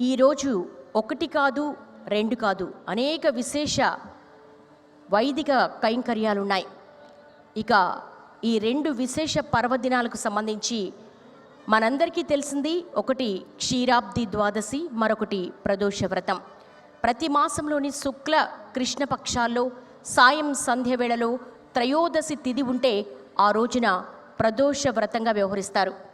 ఈరోజు ఒకటి కాదు రెండు కాదు అనేక విశేష వైదిక కైంకర్యాలున్నాయి. ఇక ఈ రెండు విశేష పర్వదినాలకు సంబంధించి మనందరికీ తెలిసింది ఒకటి క్షీరాబ్ది ద్వాదశి మరొకటి ప్రదోష వ్రతం. ప్రతి మాసంలోని శుక్ల కృష్ణపక్షాల్లో సాయం సంధ్య వేళలో త్రయోదశి తిథి ఉంటే ఆ రోజున ప్రదోష వ్రతంగా వ్యవహరిస్తారు.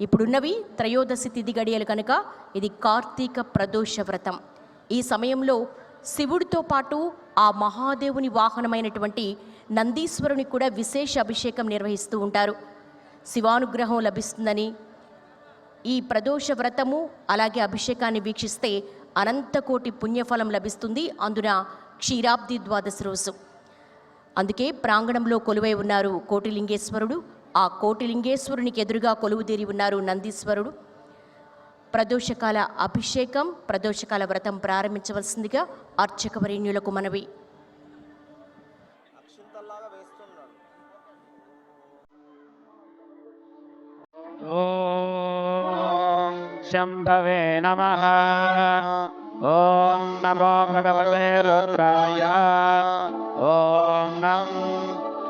ఇప్పుడున్నవి త్రయోదశి తిథి గడియలు కనుక ఇది కార్తీక ప్రదోష వ్రతం. ఈ సమయంలో శివుడితో పాటు ఆ మహాదేవుని వాహనమైనటువంటి నందీశ్వరుని కూడా విశేష అభిషేకం నిర్వహిస్తూ ఉంటారు. శివానుగ్రహం లభిస్తుందని ఈ ప్రదోష వ్రతము అలాగే అభిషేకాన్ని వీక్షిస్తే అనంతకోటి పుణ్యఫలం లభిస్తుంది. అందున క్షీరాబ్ది ద్వాదశి రోజు. అందుకే ప్రాంగణంలో కొలువై ఉన్నారు కోటిలింగేశ్వరుడు. ఆ కోటిలింగేశ్వరునికి ఎదురుగా కొలువుదేరి ఉన్నారు నందీశ్వరుడు. ప్రదోషకాల అభిషేకం ప్రదోషకాల వ్రతం ప్రారంభించవలసిందిగా అర్చకవరీణ్యులకు మనవి. శంభవే నమ. ఓం నమో భగవతే రుద్రాయ. ఓం నమ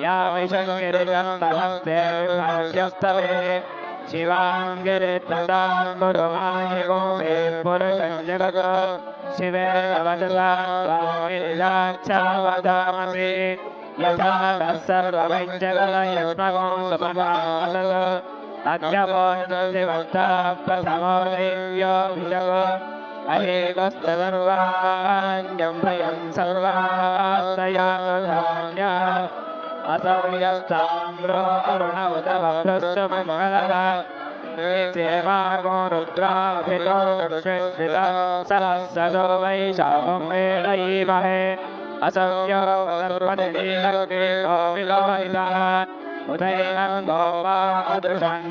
या विषगिरिगन्धहस्तेस्तवे शिवाङ्गिरितदां गुरुवाय गोमे पुरुषं शिवे अवदलाक्षावदामसि यथा सर्वभञ्जगलयत्नगो समगाल अद्यपोषिवक्ताप्रथमोदेव्यो अहेकस्तदर्वाण्यं भयं सर्वास्तया असव्यस्तान्द्रो अरुणवत भद्रस्य मङ्गलदा सेवागो रुद्राभितो सहस्रदो वैशाखं वेणयीमहे असव्योपतिलः उदयं गोवा अदृशं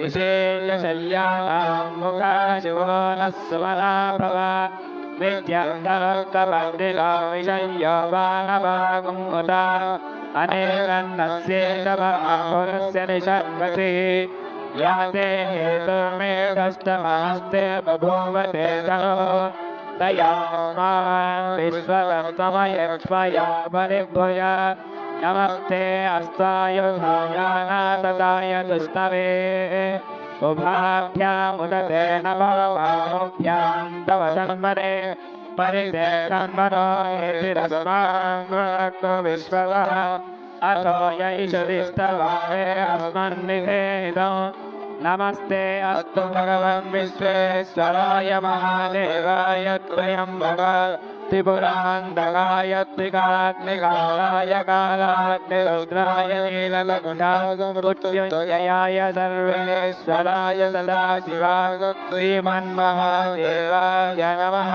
निषेयशल्यामुखाशिवो नः सुमना भव विद्यान्तरक्तपण्डितो विषय्यो वानभागमुदा अनेकन्नस्येतमाहुरस्य निषर्वति या परिभूय नमस्ते अस्तायुधाय दुष्टवे। उभाभ्यामुदते नमो बाहुभ्यां तव परिते विश्ववः। अस्मन्निवेदम् नमस्ते, अस्तु भगवन् विश्वेश्वराय महादेवाय त्रिपुरान्तकाय त्रिकाग्निकालाय कालाग्निरुद्राय नीललकुण्डाय सर्वेश्वराय सदाशिवाय श्रीमन्महादेवाय नमः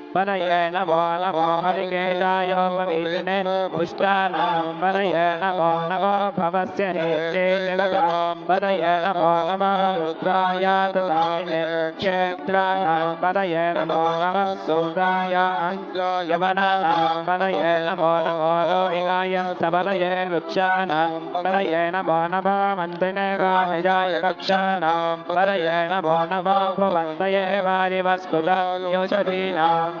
మనయ నమో నమో హరికేశాయ విష్ణే పుష్టానాం మనయ నమో నమో భవస్య నేత్రే జగతాం మనయ నమో నమో రుద్రాయ తదాయ క్షేత్రాయ మనయ నమో నమో సూర్యాయ యవనాం మనయ భవంతయ వారి వస్కులాయోషధీనాం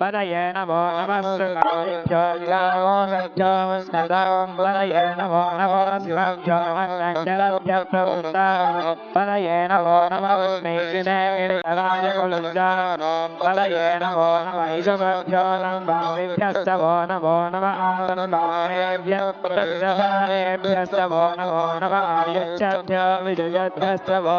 पदये नमो नमः सुखाभ्यो जिलावो सज्जोमस्नदां पदये नमो नमो शिवाभ्यो मङ्गलभ्यो प्रवृत्तां पदये नमो नमः स्नेहिने विरलाय कुलुजानां पदये नमो नमः ईशभ्यो नम्बाभ्यस्तवो नमो नमः आनन्दाभ्यः प्रसन्नेभ्यस्तवो नमो नमः आयुष्यभ्यो विजयभ्यस्तवो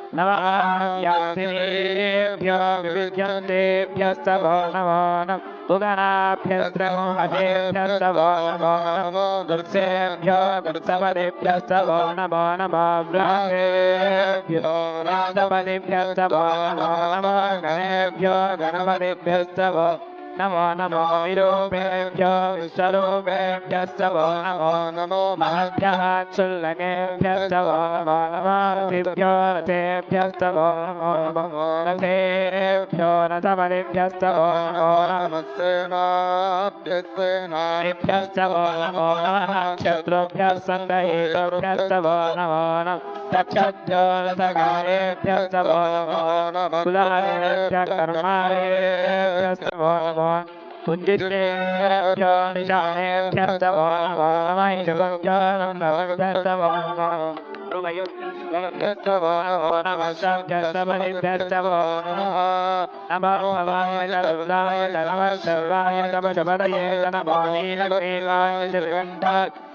नमः यातिनेभ्यो विविध्यन्तेभ्यस्तवो नमो नमः पुगणाभ्यस्तवो हरेभ्यस्तवो नमो नमो दुर्सेभ्यो दुर्सवलेभ्यस्तवो नमो नमो ब्रह्मेभ्यो राजवलेभ्यस्तवो नमो नमो गणेभ्यो गणपतिभ्यस्तवो नमो नमो विरूपेभ्यो विश्वरूपेभ्यस्तवो नमो नमो महभ्यः क्षुल्लकेभ्यस्तवो नमो नमः ऋषिभ्यो रथेभ्यस्तवो नमो नमो रथेभ्यो रथबलिभ्यस्तवो नमो नमः सेनाभ्यस्तवो नमो नमः क्षत्रुभ्यः सन्दहेतुभ्यस्तवो नमो नमः दक्षभ्यो रथकारेभ्यस्तवो नमो नमः कुलारेभ्यः कर्मारेभ्यस्तवो नमो Lord.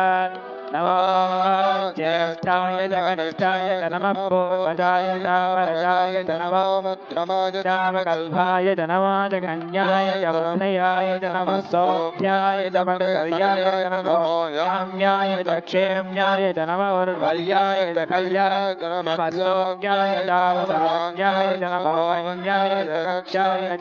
Bye. नमो ज्येष्ठाय च कनिष्ठाय च नमः पूर्वजाय च वरजाय च नमो रामकल्पाय च नमो च कन्याय च वरुणयाय च नमः सौभ्याय च मङ्गल्याय च नमो याम्याय च क्षेम्याय च नमः उर्वल्याय च कल्याय च नमः सौज्ञाय च वसाज्ञाय च नमो वन्याय च कक्षाय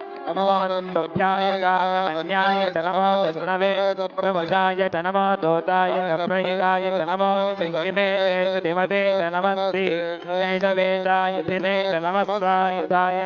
च कृतसेनाय च नमोऽनन्दोभ्याय अन्याय च नमो विष्णवे प्रभुजाय च नमो दोताय प्रहिताय च नमो सिंहिने दिमते च नमस्ति वेदाय दिने च नमस्वायुधाय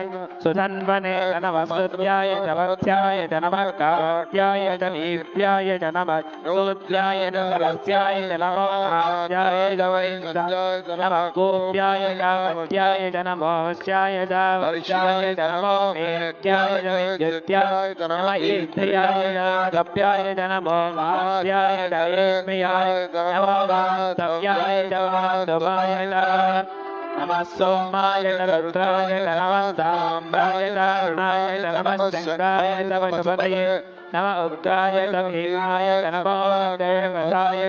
सुधन्वने च नमः स्तुत्याय च वत्स्याय च नमः काट्याय च वीर्याय च नमः शूद्राय च सरस्याय च नमो आद्याय च वैश्याय च नमः गोप्याय च वत्याय च नमो वश्याय च वर्ष्याय च नमो मेघ्याय च विद्युत्याय च नमः ईध्याय च गप्याय च नमो वाद्याय च वेश्मयाय च नमो वास्तव्याय च वास्तवाय च नमः सोमाय च रुद्राय च नमः साम्बाय च अरुणाय च नमः शङ्काय च वशपतये नम भीमाय च नमो देवताय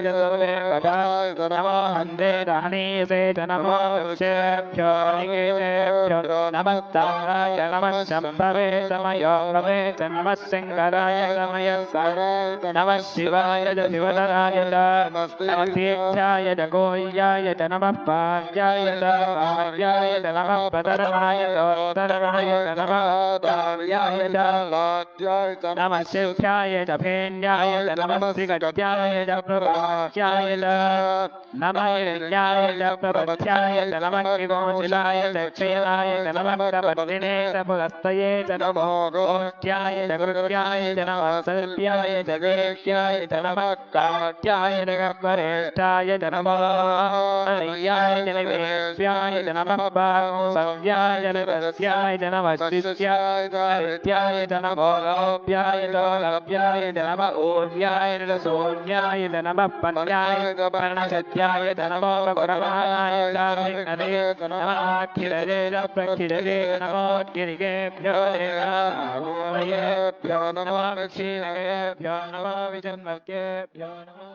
नमो हन्ते दानीसे नमो वृक्षेभ्यो निकेतेभ्यो नमः ताराय नमः शम्भवे तमयो रवे च नमः सिंहराय तमय नमः शिवाय च नमः तीर्थाय गोल्याय नमः पार्याय च नमः पतराय नमः दार्याय शिव्याय च भेन्याय च नमः श्रीगत्याय च प्रभाष्याय च नमः यज्ञाय च प्रपथ्याय च नमः किगोशिलाय च क्षीराय च नमः प्रपत्तिने च पुरस्तये च नमो गोष्ट्याय च कृत्याय च नमः सर्प्याय च वेक्ष्याय च नमः काट्याय च गह्वरेष्ठाय च नमः हर्याय च निवेश्याय च नमः बाहुसव्याय च रस्याय च नमः शिष्याय च हृत्याय च नमो गौप्याय च लभ्याय च नमः ऊर्याय च सूर्याय च नमः पन्याय च पर्णसत्याय गुरवाय च विघ्नदे च नमः अखिलदे च प्रखिलदे नमो गिरिकेभ्यो देवाभूमयेभ्यो नमो क्षीणयेभ्यो नमो विजन्मकेभ्यो नमो